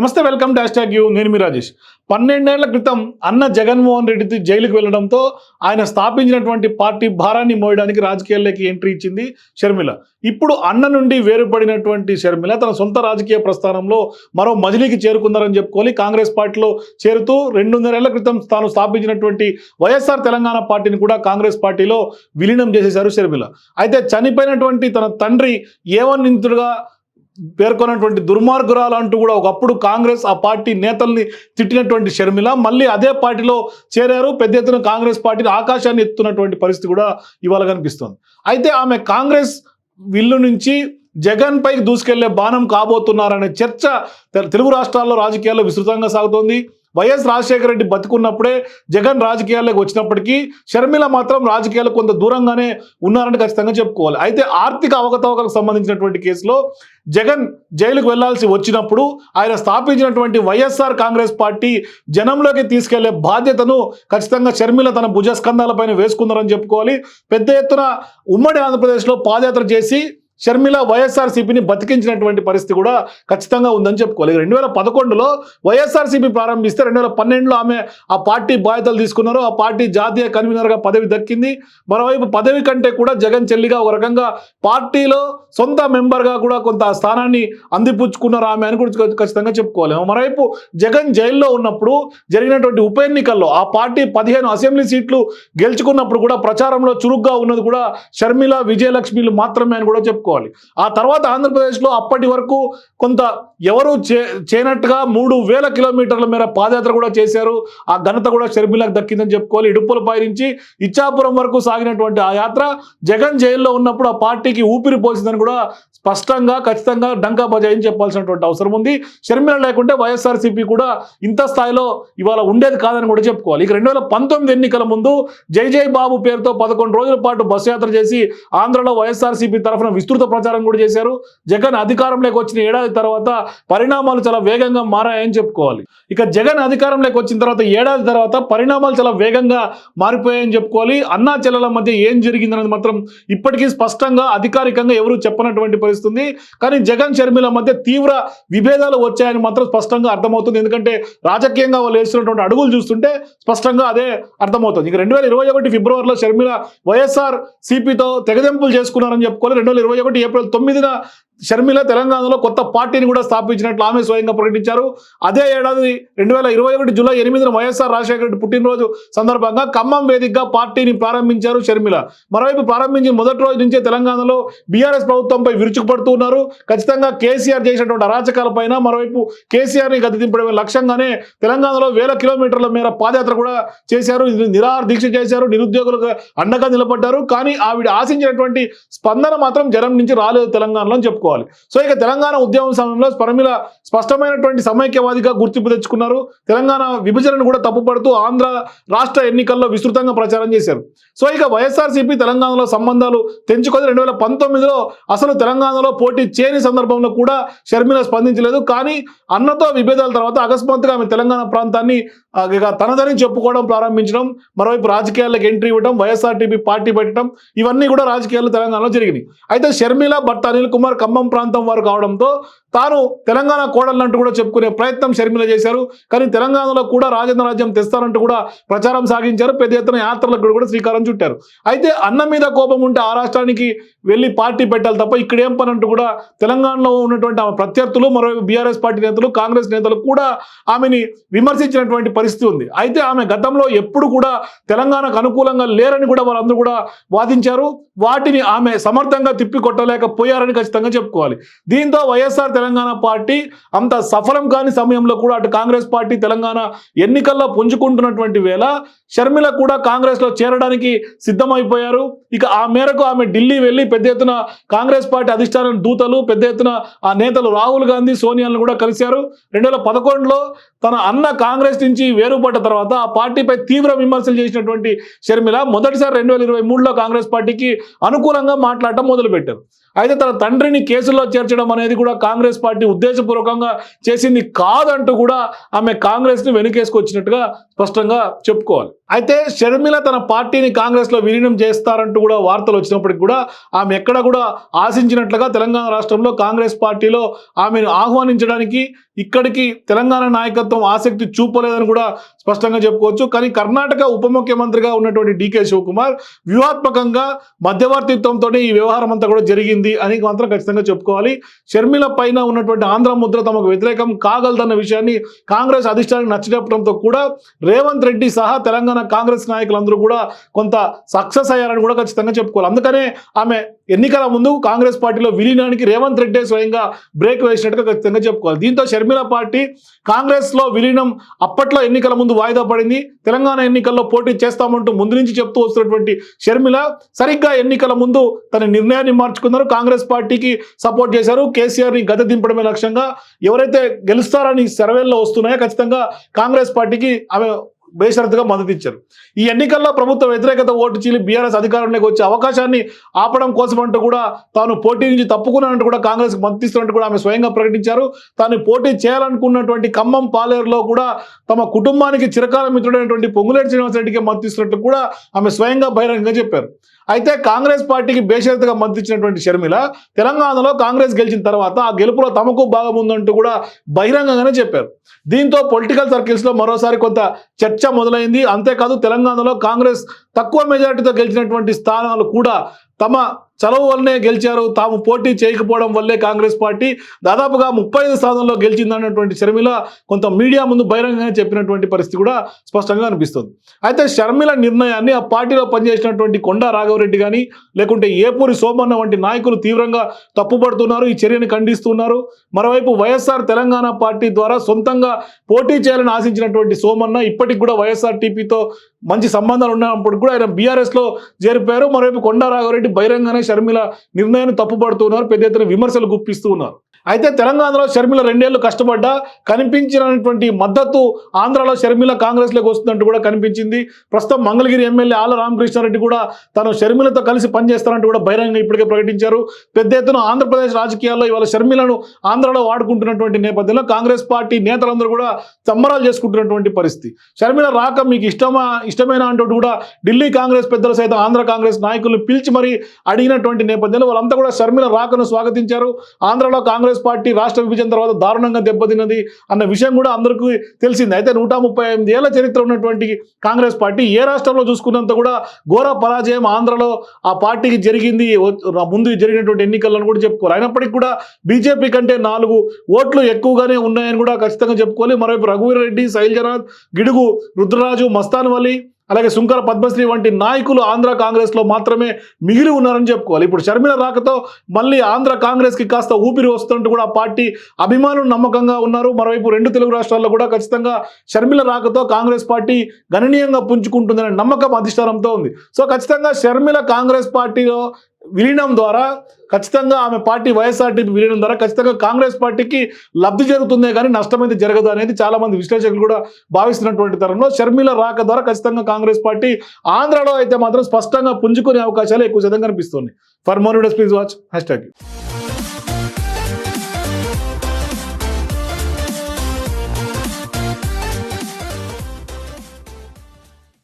నమస్తే welcome dash tag you. నేను మీ రాజేష్. పన్నెండేళ్ళ క్రితం అన్న జగన్మోహన్ రెడ్డి జైలుకు వెళ్ళడంతో ఆయన స్థాపించినటువంటి పార్టీ భారాన్ని మోయడానికి రాజకీయాల్లోకి ఎంట్రీ ఇచ్చింది షర్మిల. ఇప్పుడు అన్న నుండి వేరుపడినటువంటి షర్మిల తన సొంత రాజకీయ ప్రస్థానంలో మరో మజిలీకి చేరుకుందారని చెప్పుకోవాలి కాంగ్రెస్ పార్టీలో చేరుతూ రెండున్నరేళ్ళ క్రితం తాను స్థాపించినటువంటి వైఎస్ఆర్ తెలంగాణ పార్టీని కూడా కాంగ్రెస్ పార్టీలో విలీనం చేసేశారు షర్మిల. అయితే చనిపోయినటువంటి తన తండ్రి ఏవన్నింతుడుగా పేర్కొన్నటువంటి దుర్మార్గురాలు అంటూ కూడా ఒకప్పుడు కాంగ్రెస్ ఆ పార్టీ నేతల్ని తిట్టినటువంటి షర్మిల మళ్ళీ అదే పార్టీలో చేరారు. పెద్ద ఎత్తున కాంగ్రెస్ పార్టీని ఆకాశాన్ని ఎత్తున్నటువంటి పరిస్థితి కూడా ఇవాళ కనిపిస్తోంది. అయితే ఆమె కాంగ్రెస్ విల్లు నుంచి జగన్ పైకి దూసుకెళ్ళే బాణం కాబోతున్నారనే చర్చ తెలుగు రాష్ట్రాల్లో రాజకీయాల్లో విస్తృతంగా సాగుతోంది. వైఎస్ రాజశేఖర రెడ్డి బతుకున్నప్పుడే జగన్ రాజకీయాల్లోకి వచ్చినప్పటికీ షర్మిల మాత్రం రాజకీయాలకు కొంత దూరంగానే ఉన్నారని ఖచ్చితంగా చెప్పుకోవాలి. అయితే ఆర్థిక అవకతవకలకు సంబంధించినటువంటి కేసులో జగన్ జైలుకు వెళ్ళాల్సి వచ్చినప్పుడు ఆయన స్థాపించినటువంటి వైఎస్ఆర్ కాంగ్రెస్ పార్టీ జనంలోకి తీసుకెళ్ళే బాధ్యతను ఖచ్చితంగా షర్మిల తన భుజస్కంధాలపైన వేసుకున్నారని చెప్పుకోవాలి. పెద్ద ఎత్తున ఉమ్మడి ఆంధ్రప్రదేశ్లో పాదయాత్ర చేసి షర్మిల వైఎస్ఆర్సీపీని బతికించినటువంటి పరిస్థితి కూడా ఖచ్చితంగా ఉందని చెప్పుకోవాలి. రెండు వేల పదకొండులో వైఎస్ఆర్సీపీ ప్రారంభిస్తే రెండు వేల పన్నెండులో ఆమె ఆ పార్టీ బాధ్యతలు తీసుకున్నారు. ఆ పార్టీ జాతీయ కన్వీనర్గా పదవి దక్కింది. మరోవైపు పదవి కంటే కూడా జగన్ చెల్లిగా ఒక రకంగా పార్టీలో సొంత మెంబర్గా కూడా కొంత స్థానాన్ని అందిపుచ్చుకున్నారు ఆమె అని కూడా ఖచ్చితంగా చెప్పుకోవాలి. మరోవైపు జగన్ జైల్లో ఉన్నప్పుడు జరిగినటువంటి ఉప ఎన్నికల్లో ఆ పార్టీ పదిహేను అసెంబ్లీ సీట్లు గెలుచుకున్నప్పుడు కూడా ప్రచారంలో చురుగ్గా ఉన్నది కూడా షర్మిల విజయలక్ష్మిలు మాత్రమే అని కూడా చెప్పుకోవాలి. ఆ తర్వాత ఆంధ్రప్రదేశ్లో అప్పటి వరకు కొంత ఎవరు చే చేయనట్టుగా మూడు వేల కిలోమీటర్ల మేర పాదయాత్ర కూడా చేశారు. ఆ ఘనత కూడా షర్మిలకు దక్కిందని చెప్పుకోవాలి. ఇడుపులపై నుంచి ఇచ్చాపురం వరకు సాగినటువంటి ఆ యాత్ర జగన్ జైల్లో ఉన్నప్పుడు ఆ పార్టీకి ఊపిరి పోసిందని కూడా స్పష్టంగా ఖచ్చితంగా డంకా బజాయిని చెప్పాల్సినటువంటి అవసరం ఉంది. షర్మిల లేకుంటే వైఎస్ఆర్సీపీ కూడా ఇంత స్థాయిలో ఇవాళ ఉండేది కాదని కూడా చెప్పుకోవాలి. ఇక రెండు వేల పంతొమ్మిది ఎన్నికల ముందు జై జై బాబు పేరుతో పదకొండు రోజుల పాటు బస్సు యాత్ర చేసి ఆంధ్రలో వైఎస్ఆర్సీపీ తరఫున విస్తృత ప్రచారం కూడా చేశారు. జగన్ అధికారంలోకి వచ్చిన ఏడాది తర్వాత పరిణామాలు చాలా వేగంగా మారాయని చెప్పుకోవాలి. ఇక జగన్ అధికారంలోకి వచ్చిన తర్వాత ఏడాది తర్వాత పరిణామాలు చాలా వేగంగా మారిపోయాయని చెప్పుకోవాలి. అన్నా చెల్లెల మధ్య ఏం జరిగిందనేది మాత్రం ఇప్పటికీ స్పష్టంగా అధికారికంగా ఎవరు చెప్పనటువంటి పరిస్థితుంది. కానీ జగన్ షర్మిల మధ్య తీవ్ర విభేదాలు వచ్చాయని మాత్రం స్పష్టంగా అర్థమవుతుంది. ఎందుకంటే రాజకీయంగా వాళ్ళు వేస్తున్నటువంటి అడుగులు చూస్తుంటే స్పష్టంగా అదే అర్థమవుతుంది. ఇక రెండు వేల ఇరవై ఒకటి ఫిబ్రవరిలో షర్మిల వైఎస్ఆర్ సిపితో తెగదెంపులు చేసుకున్నారని చెప్పుకోవాలి. రెండు వేల ఇరవై ఒకటి ఏప్రిల్ తొమ్మిదిన షర్మిల తెలంగాణలో కొత్త పార్టీని కూడా స్థాపించినట్లు ఆమె స్వయంగా ప్రకటించారు. అదే ఏడాది రెండు వేల ఇరవై ఒకటి జూలై ఎనిమిదిన వైఎస్ఆర్ రాజశేఖర రెడ్డి పుట్టినరోజు సందర్భంగా ఖమ్మం వేదికగా పార్టీని ప్రారంభించారు షర్మిల. మరోవైపు ప్రారంభించిన మొదటి రోజు నుంచే తెలంగాణలో బీఆర్ఎస్ ప్రభుత్వంపై విరుచుకుపడుతూ ఉన్నారు. ఖచ్చితంగా కేసీఆర్ చేసినటువంటి అరాచకాలపైన మరోవైపు కేసీఆర్ని గతి దింపడమే లక్ష్యంగానే తెలంగాణలో వేల కిలోమీటర్ల మేర పాదయాత్ర కూడా చేశారు. ఇది నిరాహార దీక్ష చేశారు. నిరుద్యోగులకు అండగా నిలబడ్డారు. కానీ ఆవిడ ఆశించినటువంటి స్పందన మాత్రం జనం నుంచి రాలేదు తెలంగాణలో అని చెప్పుకోవాలి సో ఇక తెలంగాణ ఉద్యమం సమయంలో స్పర్మిల స్పష్టమైనటువంటి సమైక్యవాదిగా గుర్తింపు తెచ్చుకున్నారు. తెలంగాణ విభజనను కూడా తప్పుపడుతూ ఆంధ్ర రాష్ట్ర ఎన్నికల్లో విస్తృతంగా ప్రచారం చేశారు. సో ఇక వైఎస్ఆర్సీపీ తెలంగాణలో సంబంధాలు తెంచుకొని రెండు వేల పంతొమ్మిదిలో అసలు తెలంగాణలో పోటీ చేయని సందర్భంలో కూడా షర్మిల స్పందించలేదు. కానీ అన్నతో విభేదాల తర్వాత అకస్మాత్తుగా ఆమె తెలంగాణ ప్రాంతాన్ని ఇక తనదని చెప్పుకోవడం ప్రారంభించడం మరోవైపు రాజకీయాలకు ఎంట్రీ ఇవ్వడం వైఎస్ఆర్టీపీ పార్టీ పెట్టడం ఇవన్నీ కూడా రాజకీయాలు తెలంగాణలో జరిగినాయి. అయితే షర్మిల భర్త అనిల్ కుమార్ ఖమ్మం ప్రాంతం వారు కావడంతో తాను తెలంగాణ కోడలంటూ కూడా చెప్పుకునే ప్రయత్నం షర్మిల చేశారు. కానీ తెలంగాణలో కూడా రాజేంద్ర రాజ్యం తెస్తారంటూ కూడా ప్రచారం సాగించారు. పెద్ద ఎత్తున యాత్రలకు కూడా శ్రీకారం చుట్టారు. అయితే అన్న మీద కోపం ఉంటే ఆ రాష్ట్రానికి వెళ్ళి పార్టీ పెట్టాలి తప్ప ఇక్కడ ఏం పని అంటూ కూడా తెలంగాణలో ఉన్నటువంటి ఆమె ప్రత్యర్థులు మరోవైపు బీఆర్ఎస్ పార్టీ నేతలు కాంగ్రెస్ నేతలు కూడా ఆమెని విమర్శించినటువంటి పరిస్థితి ఉంది. అయితే ఆమె గతంలో ఎప్పుడు కూడా తెలంగాణకు అనుకూలంగా లేరని కూడా వాళ్ళందరూ కూడా వాదించారు. వాటిని ఆమె సమర్థంగా తిప్పికొట్టలేకపోయారని ఖచ్చితంగా చెప్పుకోవాలి. దీంతో వైఎస్ఆర్ తెలంగాణ పార్టీ అంత సఫలం కాని సమయంలో కూడా అటు కాంగ్రెస్ పార్టీ తెలంగాణ ఎన్నికల్లో పుంజుకుంటున్నటువంటి వేళ షర్మిల కూడా కాంగ్రెస్లో చేరడానికి సిద్ధమైపోయారు. ఇక ఆ మేరకు ఆమె ఢిల్లీ వెళ్ళి పెద్ద ఎత్తున కాంగ్రెస్ పార్టీ అధిష్టానం దూతలు పెద్ద ఎత్తున ఆ నేతలు రాహుల్ గాంధీ సోనియాలను కూడా కలిశారు. రెండు వేల పదకొండులో తన అన్న కాంగ్రెస్ నుంచి వేరుపడ్డ తర్వాత ఆ పార్టీపై తీవ్ర విమర్శలు చేసినటువంటి షర్మిల మొదటిసారి రెండు వేల ఇరవై మూడులో కాంగ్రెస్ పార్టీకి అనుకూలంగా మాట్లాడటం మొదలుపెట్టారు. అయితే తన తండ్రిని కేసుల్లో చేర్చడం అనేది కూడా కాంగ్రెస్ పార్టీ ఉద్దేశపూర్వకంగా చేసింది కాదంటూ కూడా ఆమె కాంగ్రెస్ని వెనుకేసుకొచ్చినట్టుగా స్పష్టంగా చెప్పుకోవాలి. అయితే షర్మిల తన పార్టీని కాంగ్రెస్లో విలీనం చేస్తారంటూ కూడా వార్తలు వచ్చినప్పటికి కూడా ఆమె ఎక్కడ కూడా ఆశించినట్లుగా తెలంగాణ రాష్ట్రంలో కాంగ్రెస్ పార్టీలో ఆమెను ఆహ్వానించడానికి ఇక్కడికి తెలంగాణ నాయకత్వం ఆసక్తి చూపలేదని కూడా స్పష్టంగా చెప్పుకోవచ్చు. కానీ కర్ణాటక ఉప ముఖ్యమంత్రిగా ఉన్నటువంటి డికే శివకుమార్ వ్యూహాత్మకంగా మధ్యవర్తిత్వంతో ఈ వ్యవహారం అంతా కూడా జరిగింది అని మాత్రం ఖచ్చితంగా చెప్పుకోవాలి. షర్మిల పైన ఉన్నటువంటి ఆంధ్ర ముద్ర తమకు వ్యతిరేకం. కాగలదన్న విషయాన్ని కాంగ్రెస్ అధిష్టానికి నచ్చజెప్పడంతో కూడా రేవంత్ రెడ్డి సహా తెలంగాణ కాంగ్రెస్ నాయకులందరూ కూడా కొంత సక్సెస్ అయ్యారని కూడా ఖచ్చితంగా చెప్పుకోవాలి. అందుకనే ఆమె ఎన్నికల ముందు కాంగ్రెస్ పార్టీలో విలీనానికి రేవంత్ రెడ్డి స్వయంగా బ్రేక్ వేసినట్టుగా ఖచ్చితంగా చెప్పుకోవాలి. దీంతో షర్మిల పార్టీ కాంగ్రెస్లో విలీనం అప్పట్లో ఎన్నికల ముందు వాయిదా పడింది. తెలంగాణ ఎన్నికల్లో పోటీ చేస్తామంటూ ముందు నుంచి చెప్తూ వస్తున్నటువంటి షర్మిల సరిగ్గా ఎన్నికల ముందు తన నిర్ణయాన్ని మార్చుకున్నారు. కాంగ్రెస్ పార్టీకి సపోర్ట్ చేశారు. కేసీఆర్ని గత దింపడమే లక్ష్యంగా ఎవరైతే గెలుస్తారని సర్వేల్లో వస్తున్నాయో ఖచ్చితంగా కాంగ్రెస్ పార్టీకి ఆమె బేషరతుగా మద్దతు ఇచ్చారు ఈ ఎన్నికల్లో ప్రభుత్వ వ్యతిరేకత ఓటు చీలి బీఆర్ఎస్ అధికారంలోకి వచ్చే అవకాశాన్ని ఆపడం కోసం అంటూ కూడా తాను పోటీ నుంచి తప్పుకున్నానంటూ కూడా కాంగ్రెస్ మద్దతిస్తున్నట్టు కూడా ఆమె స్వయంగా ప్రకటించారు. తాను పోటీ చేయాలనుకున్నటువంటి ఖమ్మం పాలేరులో కూడా తమ కుటుంబానికి చిరకాల మిత్రుడైనటువంటి పొంగులేటి శ్రీనివాసరెడ్డికి మద్దతిస్తున్నట్టు కూడా ఆమె స్వయంగా బహిరంగంగా చెప్పారు. అయితే కాంగ్రెస్ పార్టీకి బేషరతుగా మద్దతిచ్చినటువంటి షర్మిల తెలంగాణలో కాంగ్రెస్ గెలిచిన తర్వాత ఆ గెలుపులో తమకు భాగం ఉందంటూ కూడా బహిరంగంగానే చెప్పారు. దీంతో పొలిటికల్ సర్కిల్స్లో మరోసారి కొంత చర్చ మొదలైంది. అంతేకాదు తెలంగాణలో కాంగ్రెస్ తక్కువ మెజారిటీతో గెలిచినటువంటి స్థానాలు కూడా తమ చలవు వల్లనే గెలిచారు. తాము పోటీ చేయకపోవడం వల్లే కాంగ్రెస్ పార్టీ దాదాపుగా ముప్పై ఐదు స్థానంలో గెలిచిందన్నటువంటి షర్మిల కొంత మీడియా ముందు బహిరంగంగా చెప్పినటువంటి పరిస్థితి కూడా స్పష్టంగా అనిపిస్తుంది. అయితే షర్మిల నిర్ణయాన్ని ఆ పార్టీలో పనిచేసినటువంటి కొండా రాఘవరెడ్డి కానీ లేకుంటే ఏపూరి సోమన్న వంటి నాయకులు తీవ్రంగా తప్పుపడుతున్నారు ఈ చర్యని ఖండిస్తున్నారు. మరోవైపు వైఎస్ఆర్ తెలంగాణ పార్టీ ద్వారా సొంతంగా పోటీ చేయాలని ఆశించినటువంటి సోమన్న ఇప్పటికి కూడా వైఎస్ఆర్ టీపీతో మంచి సంబంధాలు ఉన్నప్పుడు కూడా ఆయన బీఆర్ఎస్లో చేరిపోయారు. మరోవైపు కొండా రాఘవరెడ్డి బహిరంగానే షర్మిల నిర్ణయాన్ని తప్పుపడుతున్నారు పెద్ద ఎత్తున విమర్శలు గుప్పిస్తూ ఉన్నారు. అయితే తెలంగాణలో షర్మిల రెండేళ్ళు కష్టపడ్డా కనిపించినటువంటి మద్దతు ఆంధ్రాలో షర్మిల కాంగ్రెస్లోకి వస్తుందంటూ కూడా కనిపించింది. ప్రస్తుతం మంగళగిరి ఎమ్మెల్యే ఆల రామకృష్ణారెడ్డి కూడా తను షర్మిలతో కలిసి పనిచేస్తారంటూ కూడా బహిరంగ ఇప్పటికే ప్రకటించారు. పెద్ద ఎత్తున ఆంధ్రప్రదేశ్ రాజకీయాల్లో ఇవాళ షర్మిలను ఆంధ్రాలో వాడుకుంటున్నటువంటి నేపథ్యంలో కాంగ్రెస్ పార్టీ నేతలందరూ కూడా సంబరాలు చేసుకుంటున్నటువంటి పరిస్థితి. షర్మిల రాక మీకు ఇష్టమా ఇష్టమైన అంటూ కూడా ఢిల్లీ కాంగ్రెస్ పెద్దలు సైతం ఆంధ్ర కాంగ్రెస్ నాయకులు పిలిచి మరీ అడిగినటువంటి నేపథ్యంలో వాళ్ళంతా కూడా షర్మిల రాకను స్వాగతించారు. ఆంధ్రలో కాంగ్రెస్ పార్టీ రాష్ట్ర విభజన తర్వాత దారుణంగా దెబ్బతిన్నది అన్న విషయం కూడా అందరికీ తెలిసింది. అయితే నూట ముప్పై ఎనిమిది ఏళ్ళ చరిత్ర ఉన్నటువంటి కాంగ్రెస్ పార్టీ ఏ రాష్ట్రంలో చూసుకున్నంత కూడా ఘోర పరాజయం ఆంధ్రలో ఆ పార్టీకి జరిగింది. ముందు జరిగినటువంటి ఎన్నికలను కూడా చెప్పుకోవాలి. అయినప్పటికీ కూడా బీజేపీ కంటే నాలుగు ఓట్లు ఎక్కువగానే ఉన్నాయని కూడా ఖచ్చితంగా చెప్పుకోవాలి. మరోవైపు రఘువీర్ రెడ్డి శైలజనాథ్ గిడుగు రుద్రరాజు మస్తాన్ వలీ అలాగే సుంకర పద్మశ్రీ వంటి నాయకులు ఆంధ్ర కాంగ్రెస్లో మాత్రమే మిగిలి ఉన్నారని చెప్పుకోవాలి. ఇప్పుడు షర్మిల రాకతో మళ్ళీ ఆంధ్ర కాంగ్రెస్కి కాస్త ఊపిరి వస్తుంటూ కూడా ఆ పార్టీ అభిమానులు నమ్మకంగా ఉన్నారు. మరోవైపు రెండు తెలుగు రాష్ట్రాల్లో కూడా ఖచ్చితంగా షర్మిల రాకతో కాంగ్రెస్ పార్టీ గణనీయంగా పుంజుకుంటుందనే నమ్మకం అధిష్టానంతో ఉంది. సో ఖచ్చితంగా షర్మిల కాంగ్రెస్ పార్టీలో విలీనం ద్వారా ఖచ్చితంగా ఆమె పార్టీ వైఎస్ఆర్టీపీ విలీనం ద్వారా ఖచ్చితంగా కాంగ్రెస్ పార్టీకి లబ్ధి జరుగుతుందే కానీ నష్టమైతే జరగదు అనేది చాలా మంది విశ్లేషకులు కూడా భావిస్తున్నటువంటి తరంలో షర్మిల రాక ద్వారా ఖచ్చితంగా కాంగ్రెస్ పార్టీ ఆంధ్రాలో అయితే మాత్రం స్పష్టంగా పుంజుకునే అవకాశాలు ఎక్కువ శాతం కనిపిస్తున్నాయి for more videos please watch hashtag